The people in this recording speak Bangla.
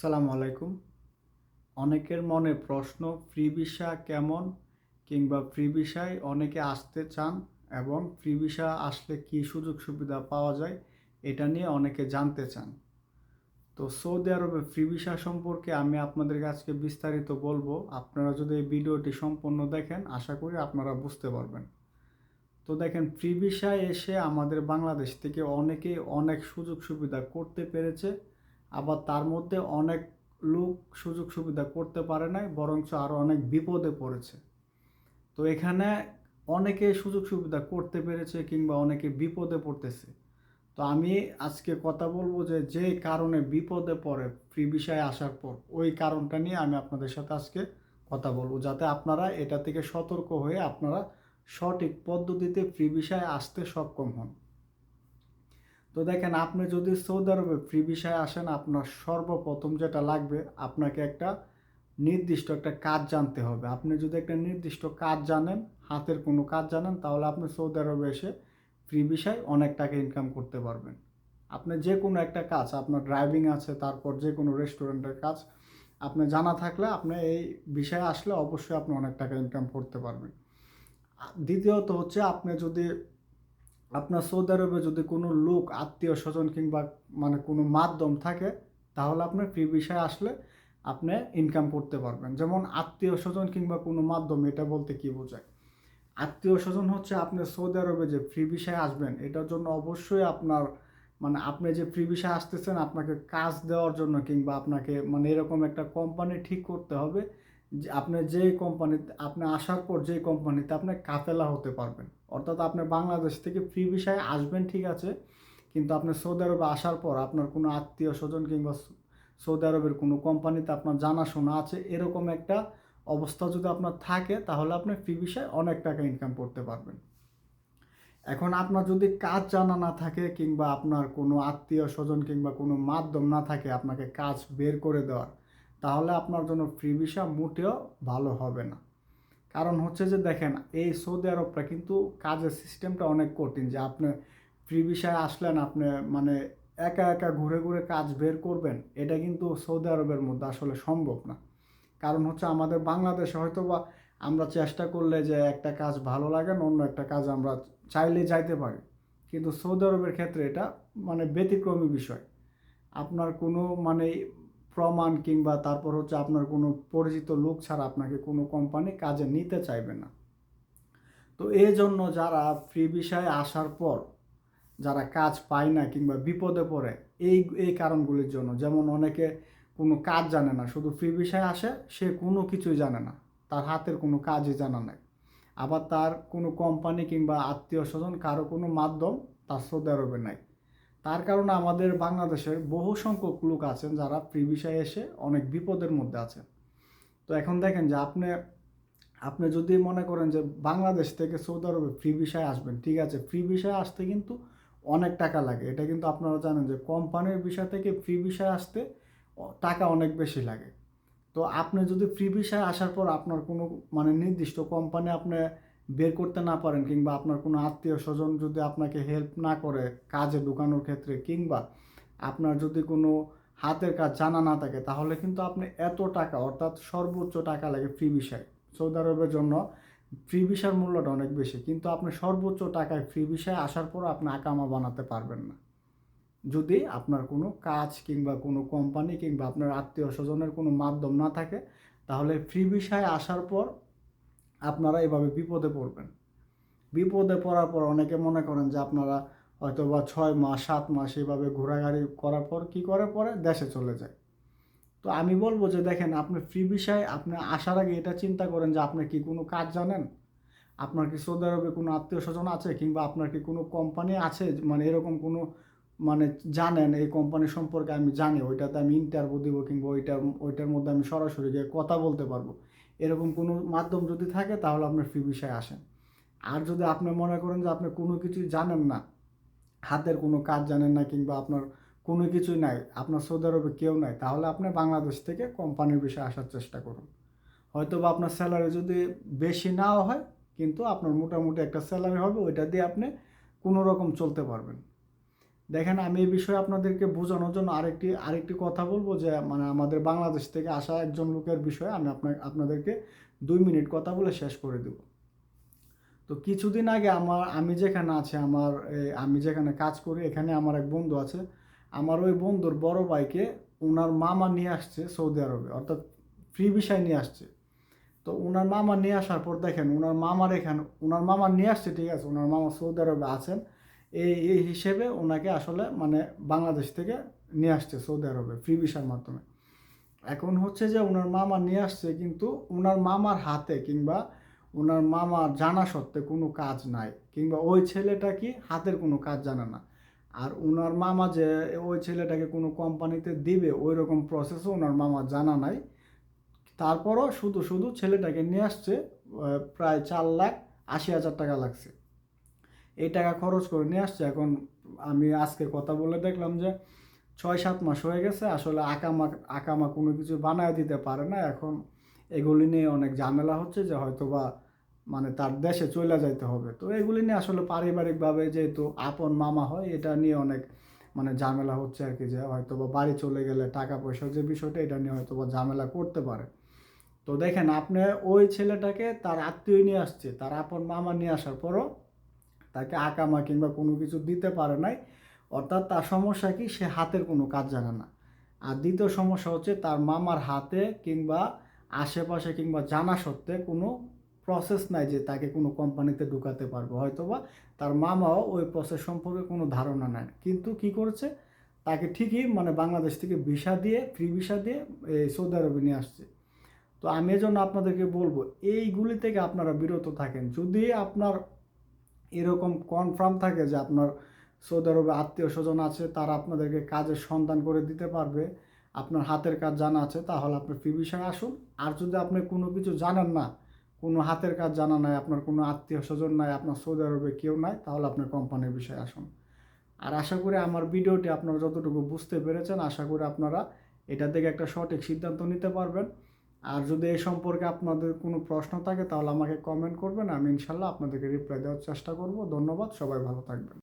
সালামু আলাইকুম। অনেকের মনে প্রশ্ন, ফ্রি ভিসা কেমন? কিংবা ফ্রি ভিসায় অনেকে আসতে চান এবং ফ্রি ভিসা আসলে কী সুযোগ সুবিধা পাওয়া যায়, এটা নিয়ে অনেকে জানতে চান। তো সৌদি আরবে ফ্রি ভিসা সম্পর্কে আমি আপনাদের আজকে বিস্তারিত বলব। আপনারা যদি এই ভিডিওটি সম্পূর্ণ দেখেন, আশা করি আপনারা বুঝতে পারবেন। তো দেখেন, ফ্রি ভিসায় এসে আমাদের বাংলাদেশ থেকে অনেকেই অনেক সুযোগ সুবিধা করতে পেরেছে। আবার তার মধ্যে অনেক লোক সুযোগ সুবিধা করতে পারে নাই, বরঞ্চ আরও অনেক বিপদে পড়েছে। তো এখানে অনেকে সুযোগ সুবিধা করতে পেরেছে কিংবা অনেকে বিপদে পড়তেছে। তো আমি আজকে কথা বলব যে যে কারণে বিপদে পড়ে ফ্রি বিষয়ে আসার পর, ওই কারণটা নিয়ে আমি আপনাদের সাথে আজকে কথা বলব, যাতে আপনারা এটা থেকে সতর্ক হয়ে আপনারা সঠিক পদ্ধতিতে ফ্রি বিষয়ে আসতে সক্ষম হন। তো দেখেন, আপনি যদি সৌদি আরবে ফ্রি ভিসায় আসেন, আপনার সর্বপ্রথম যেটা লাগবে, আপনাকে একটা নির্দিষ্ট একটা কাজ জানতে হবে। আপনি যদি একটা নির্দিষ্ট কাজ জানেন, হাতের কোনো কাজ জানেন, তাহলে আপনি সৌদি আরবে এসে ফ্রি ভিসায় অনেক টাকা ইনকাম করতে পারবেন। আপনি যে কোনো একটা কাজ, আপনার ড্রাইভিং আছে, তারপর যে কোনো রেস্টুরেন্টের কাজ, আপনি জানা থাকলে আপনি এই বিষয়ে আসলে অবশ্যই আপনি অনেক টাকা ইনকাম করতে পারবেন। দ্বিতীয়ত হচ্ছে, আপনি যদি আপনার সৌদি আরবে যদি কোনো লোক আত্মীয় স্বজন কিংবা মানে কোনো মাধ্যম থাকে, তাহলে আপনি ফ্রি বিষয়ে আসলে আপনি ইনকাম করতে পারবেন। যেমন আত্মীয় স্বজন কিংবা কোনো মাধ্যম, এটা বলতে কি বোঝায়? আত্মীয় স্বজন হচ্ছে আপনি সৌদি আরবে যে ফ্রি বিষয়ে আসবেন, এটার জন্য অবশ্যই আপনার মানে আপনি যে ফ্রি বিষয়ে আসতেছেন, আপনাকে কাজ দেওয়ার জন্য কিংবা আপনাকে মানে এরকম একটা কোম্পানি ঠিক করতে হবে। যে আপনি যে কোম্পানিতে, আপনি আসার পর যে কোম্পানিতে আপনি কাফেলা হতে পারবেন। অর্থাৎ আপনি বাংলাদেশ থেকে ফ্রি বিষয়ে আসবেন, ঠিক আছে? কিন্তু আপনি সৌদি আরবে আসার পর আপনার কোনো আত্মীয় স্বজন কিংবা সৌদি আরবের কোনো কোম্পানিতে আপনার জানাশোনা আছে, এরকম একটা অবস্থা যদি আপনার থাকে, তাহলে আপনি ফ্রি বিষয়ে অনেক টাকা ইনকাম করতে পারবেন। এখন আপনার যদি কাজ জানা না থাকে কিংবা আপনার কোনো আত্মীয় স্বজন কিংবা কোনো মাধ্যম না থাকে আপনাকে কাজ বের করে দেওয়ার তাহলে আপনার জন্য ফ্রি ভিসা মোটেও ভালো হবে না। কারণ হচ্ছে যে দেখেন, এই সৌদি আরবটা কিন্তু কাজের সিস্টেমটা অনেক কঠিন যে আপনি ফ্রি ভিসায় আসলেন, আপনি মানে একা একা ঘুরে ঘুরে কাজ বের করবেন, এটা কিন্তু সৌদি আরবের মধ্যে আসলে সম্ভব না। কারণ হচ্ছে আমাদের বাংলাদেশে হয়তো বা আমরা চেষ্টা করলে যে একটা কাজ ভালো লাগে না, অন্য একটা কাজ আমরা চাইলে যাইতে পারি। কিন্তু সৌদি আরবের ক্ষেত্রে এটা মানে ব্যতিক্রমী বিষয়। আপনার কোনো মানে প্রমাণ কিংবা তারপর হচ্ছে আপনার কোনো পরিচিত লোক ছাড়া আপনাকে কোনো কোম্পানি কাজে নিতে চাইবে না। তো এই জন্য যারা ফ্রি বিষয়ে আসার পর যারা কাজ পায় না কিংবা বিপদে পড়ে, এই এই কারণগুলির জন্য, যেমন অনেকে কোনো কাজ জানে না, শুধু ফ্রি বিষয়ে আসে, সে কোনো কিছুই জানে না, তার হাতের কোনো কাজই জানা নাই। আবার তার কোনো কোম্পানি কিংবা আত্মীয় স্বজন কারও কোনো মাধ্যম তার সৌদি আরবে নাই। তার কারণে আমাদের বাংলাদেশের বহু সংখ্যক লোক আছেন যারা ফ্রি বিষয়ে এসে অনেক বিপদের মধ্যে আছেন। তো এখন দেখেন যে আপনি আপনি যদি মনে করেন যে বাংলাদেশ থেকে সৌদি আরবে ফ্রি বিষয়ে আসবেন, ঠিক আছে, ফ্রি বিষয়ে আসতে কিন্তু অনেক টাকা লাগে। এটা কিন্তু আপনারা জানেন যে কোম্পানির বিষয় থেকে ফ্রি বিষয়ে আসতে টাকা অনেক বেশি লাগে। তো আপনি যদি ফ্রি বিষয়ে আসার পর আপনার কোনো মানে নির্দিষ্ট কোম্পানি আপনি বের করতে না পারেন কিংবা আপনার কোনো আত্মীয় স্বজন যদি আপনাকে হেল্প না করে কাজে ঢুকানোর ক্ষেত্রে কিংবা আপনার যদি কোনো হাতের কাজ জানা না থাকে, তাহলে কিন্তু আপনি এত টাকা, অর্থাৎ সর্বোচ্চ টাকা লাগে ফ্রি বিষয় সৌদি আরবের জন্য ফ্রি ভিসার মূল্যটা অনেক বেশি, কিন্তু আপনি সর্বোচ্চ টাকায় ফ্রি ভিসায় আসার পর আপনি আকামা বানাতে পারবেন না। যদি আপনার কোনো কাজ কিংবা কোনো কোম্পানি কিংবা আপনার আত্মীয় স্বজনের কোনো মাধ্যম না থাকে, তাহলে ফ্রি ভিসায় আসার পর আপনারা এভাবে বিপদে পড়বেন। বিপদে পড়ার পর অনেকে মনে করেন যে আপনারা হয়তো বা ছয় মাস, সাত মাস এইভাবে ঘোরাঘুরি করার পর কি করে পরে দেশে চলে যায়। তো আমি বলব যে দেখেন, আপনি ফ্রি বিষয়ে আপনি আসার আগে এটা চিন্তা করেন যে আপনি কি কোনো কাজ জানেন? আপনার কি সৌদি আরবে কোনো আত্মীয় স্বজন আছে কিংবা আপনার কি কোনো কোম্পানি আছে? মানে এরকম কোনো মানে জানেন, এই কোম্পানি সম্পর্কে আমি জানি, ওইটাতে আমি ইন্টারভিউ দিব কিংবা ওইটার ওইটার মধ্যে আমি সরাসরি গিয়ে কথা বলতে পারব। এরকম কোনো মাধ্যম যদি থাকে, তাহলে আপনার ফ্রি বিষয়ে আসেন। আর যদি আপনি মনে করেন যে আপনি কোনো কিছুই জানেন না, হাতের কোনো কাজ জানেন না কিংবা আপনার কোনো কিছুই নাই, আপনার সৌদি আরবে কেউ নাই, তাহলে আপনি বাংলাদেশ থেকে কোম্পানির বিষয়ে আসার চেষ্টা করুন। হয়তো বা আপনার স্যালারি যদি বেশি নাও হয়, কিন্তু আপনার মোটামুটি একটা স্যালারি হবে, ওইটা দিয়ে আপনি কোনো রকম চলতে পারবেন। দেখেন, আমি এই বিষয়ে আপনাদেরকে বোঝানোর জন্য আরেকটি আরেকটি কথা বলব যে মানে আমাদের বাংলাদেশ থেকে আসা একজন লোকের বিষয়ে আমি আপনার, আপনাদেরকে দুই মিনিট কথা বলে শেষ করে দেব। তো কিছুদিন আগে আমার, আমি যেখানে আছি, আমার আমি যেখানে কাজ করি, এখানে আমার এক বন্ধু আছে। আমার ওই বন্ধুর বড় ভাইকে ওনার মামা নিয়ে আসছে সৌদি আরবে, অর্থাৎ ফ্রি বিষয় নিয়ে আসছে। তো ওনার মামা নিয়ে আসার পর দেখেন ওনার মামার এখানে ওনার মামা নিয়ে আসছে, ঠিক আছে? ওনার মামা সৌদি আরবে আছেন। এই এই হিসেবে ওনাকে আসলে মানে বাংলাদেশ থেকে নিয়ে আসছে সৌদি আরবে ফ্রি ভিসার মাধ্যমে। এখন হচ্ছে যে ওনার মামা নিয়ে আসছে, কিন্তু ওনার মামার হাতে কিংবা ওনার মামার জানা সত্ত্বে কোনো কাজ নাই, কিংবা ওই ছেলেটা কি হাতের কোনো কাজ জানে না। আর ওনার মামা যে ওই ছেলেটাকে কোনো কোম্পানিতে দিবে ওই রকম প্রসেসও ওনার মামা জানা নাই। তারপরও শুধু শুধু ছেলেটাকে নিয়ে আসছে প্রায় চার লাখ আশি হাজার টাকা লাগছে। এই টাকা খরচ করে নিয়ে আসছে। এখন আমি আজকে কথা বলে দেখলাম যে ছয় সাত মাস হয়ে গেছে, আসলে আকামা আকামা কোনো কিছু বানায় দিতে পারে না। এখন এগুলি নিয়ে অনেক ঝামেলা হচ্ছে যে হয়তো বা মানে তার দেশে চলে যাইতে হবে। তো এগুলি নিয়ে আসলে পারিবারিকভাবে যেহেতু আপন মামা হয়, এটা নিয়ে অনেক মানে ঝামেলা হচ্ছে আর কি যে হয়তো বা বাড়ি চলে গেলে টাকা পয়সার যে বিষয়টা, এটা নিয়ে হয়তো বা ঝামেলা করতে পারে। তো দেখেন, আপনি ওই ছেলেটাকে তার আত্মীয় নিয়ে আসছে, তার আপন মামা নিয়ে আসার পরও তাকে আকামা কিংবা কোনো কিছু দিতে পারে নাই। অর্থাৎ তার সমস্যা কি? সে হাতের কোনো কাজ জানে না। আর দ্বিতীয় সমস্যা হচ্ছে তার মামার হাতে কিংবা আশেপাশে কিংবা জানা সত্ত্বে কোনো প্রসেস নাই যে তাকে কোনো কোম্পানিতে ঢুকাতে পারবে। হয়তোবা তার মামাও ওই প্রসেস সম্পর্কে কোনো ধারণা নেয় কিন্তু কি করেছে? তাকে ঠিকই মানে বাংলাদেশ থেকে ভিসা দিয়ে ফ্রি ভিসা দিয়ে, এই সৌদি আরবে নিয়ে আসছে। তো আমি এজন্য আপনাদেরকে বলব, এইগুলি থেকে আপনারা বিরত থাকেন। যদি আপনার এরকম কনফার্ম থাকে যে আপনার সৌদি আরবে আত্মীয় স্বজন আছে, তারা আপনাদেরকে কাজের সন্ধান করে দিতে পারবে। আপনার হাতের কাজ জানা আছে, তাহলে আপনি ফ্রি বিষয়ে আসুন। আর যদি আপনি কোনো কিছু জানেন না, কোনো হাতের কাজ জানা নাই, আপনার কোনো আত্মীয় স্বজন নাই, আপনার সৌদি আরবে কেউ নাই, তাহলে আপনার কোম্পানির বিষয়ে আসুন। আর আশা করি আমার ভিডিওটি আপনারা যতটুকু বুঝতে পেরেছেন, আশা করি আপনারা এটা থেকে একটা সঠিক সিদ্ধান্ত নিতে পারবেন। আর যদি এই সম্পর্কে আপনাদের কোনো প্রশ্ন থাকে তাহলে আমাকে কমেন্ট করবেন, আমি ইনশাল্লাহ আপনাদেরকে রিপ্লাই দেওয়ার চেষ্টা করব। ধন্যবাদ, সবাই ভালো থাকবেন।